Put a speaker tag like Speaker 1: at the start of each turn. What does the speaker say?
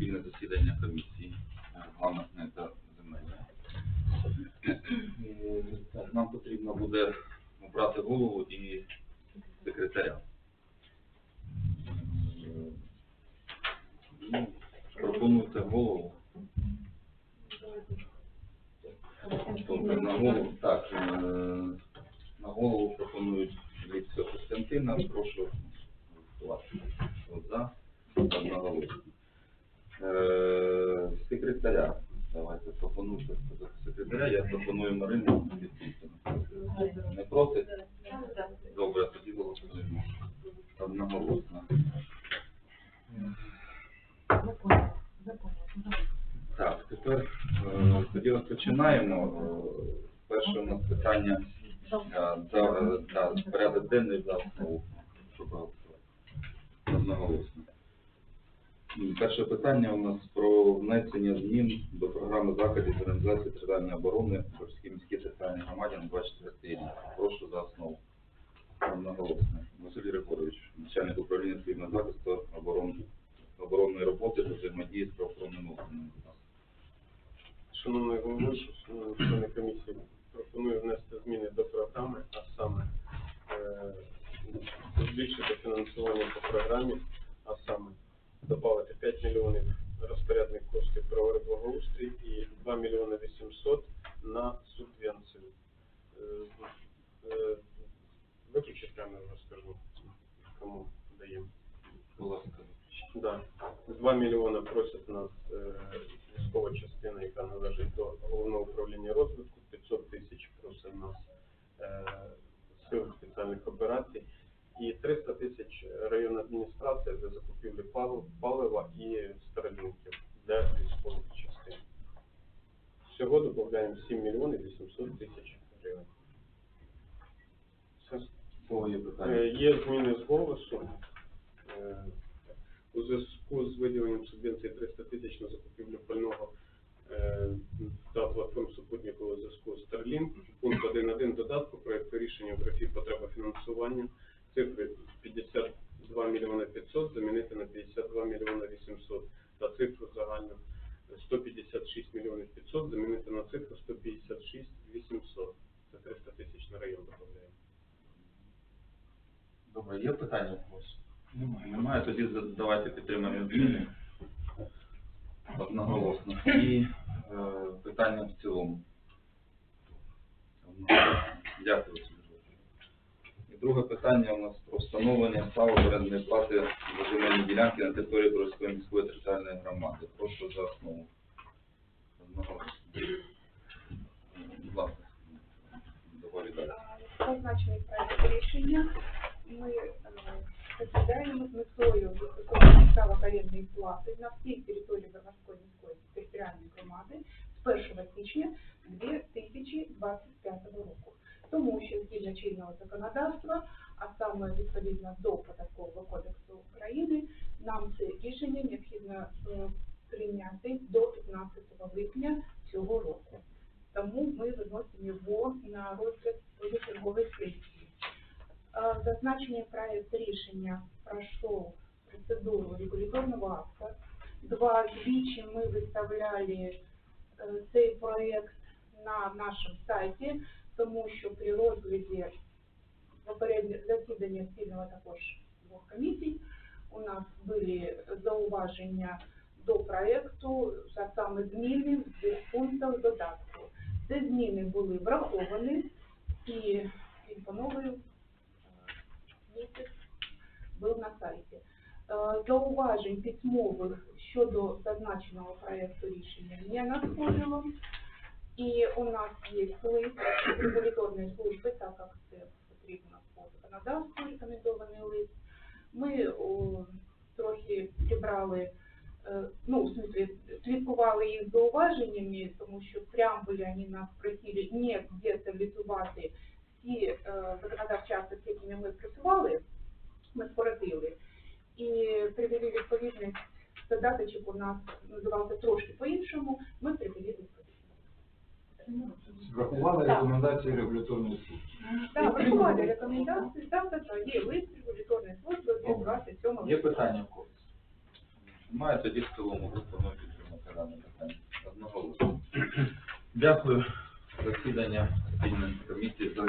Speaker 1: спільне засідання комісії планетне та земельне. Е, нам потрібно буде обрати голову і секретаря. Е, ну, пропонуйте голову. Тобто на голову, так, е, на голову пропонують Ліпсо Костянтина, прошу голосувати. За одного голову. Е, Секретаря, давайте пропонуйте секретаря, я пропоную Марину Вітвітівну. Не проти? Добре, тоді голосуємо. Одноголосно. Так, тепер е, тоді розпочинаємо. Перше у нас питання е, за, порядок денний за основу. Одноголосно. Перше питання у нас про внесення змін до програми заходів з організації територіальної оборони Борській міській територіальній громаді на 24 рік. Прошу за основу. Одноголосно. Василь Григорович, начальник управління цивільного захисту оборон, оборонної роботи та взаємодії з правоохоронними органами.
Speaker 2: Шановний головуючий, шановні члени комісії, пропоную внести зміни до програми, а саме е, збільшити фінансування по програмі, додати 5 мільйонів розпорядних коштів правовий благоустрій і 2 мільйони 800 на субвенцію. Е, е, Виключить камеру, розкажу, кому даємо. Да. 2 мільйони просять нас е, військова частина, яка належить до головного управління розвитку, 500 тисяч просить нас е, сил спеціальних операцій, і 300 тисяч районна адміністрація для закупівлі палив- палива і старолінків для військових частин. Всього додаємо 7 мільйонів 800 тисяч гривень. Все.
Speaker 1: Є
Speaker 2: Е,
Speaker 1: питання?
Speaker 2: Є зміни з голосу. Е, У зв'язку з виділенням субвенції 300 тисяч на закупівлю пального е, та платформ супутникового зв'язку Starlink. Пункт 1.1 додатку проекту рішення в графі потреба фінансування цифри 52 мільйони 500 замінити на 52 мільйони 800 та цифру загальну 156 мільйонів 500 замінити на цифру 156 800. Це 300 тисяч на район додаємо.
Speaker 1: Добре, є питання у когось? Немає, тоді за- давайте підтримаємо зміни. Одноголосно. І е, питання в цілому. Дякую. І друге питання у нас про встановлення ставок орендної плати за земельні ділянки на території Борської міської територіальної громади. Прошу за основу. Одноголосно. Будь ласка.
Speaker 3: Зазначений проект рішення ми е, розглядаємо з метою застосування ставок орендної плати на всій території Броварської міської територіальної громади з 1 січня 2025 року. Тому що згідно чинного законодавства, а саме відповідно до Податкового кодексу України, нам це рішення необхідно е, прийняти до 15 липня цього року. Тому ми виносимо його на розгляд позачергової сесії. Зазначення проект рішення пройшов процедуру регуляторного акта. Два двічі ми виставляли е, цей проект на нашому сайті, тому що при розгляді попереднього засідання спільного також двох комісій у нас були зауваження до проекту, а саме зміни в двох пунктах додатку. Ці зміни були враховані і він був на сайті. Е, Зауважень письмових щодо зазначеного проекту рішення не надходило. І у нас є лист регуляторної служби, так як це потрібно по законодавству, рекомендований лист. Ми о, трохи зібрали, е, ну, в смысле, слідкували їх зауваженнями, тому що в преамбулі вони нас просили не деталізувати всі е, законодавчі акти, з якими ми працювали, ми скоротили. І привели відповідність, задаточок у нас називався трошки по-іншому, ми привели відповідність.
Speaker 4: Врахували рекомендації регуляторної служби.
Speaker 3: Так, врахували рекомендації, так, так, так, є лист регуляторної служби від 27
Speaker 1: Є питання в когось? Немає, тоді в цілому пропоную підтримати дане питання. Одноголосно. Дякую. Засідання спільної комісії комісії за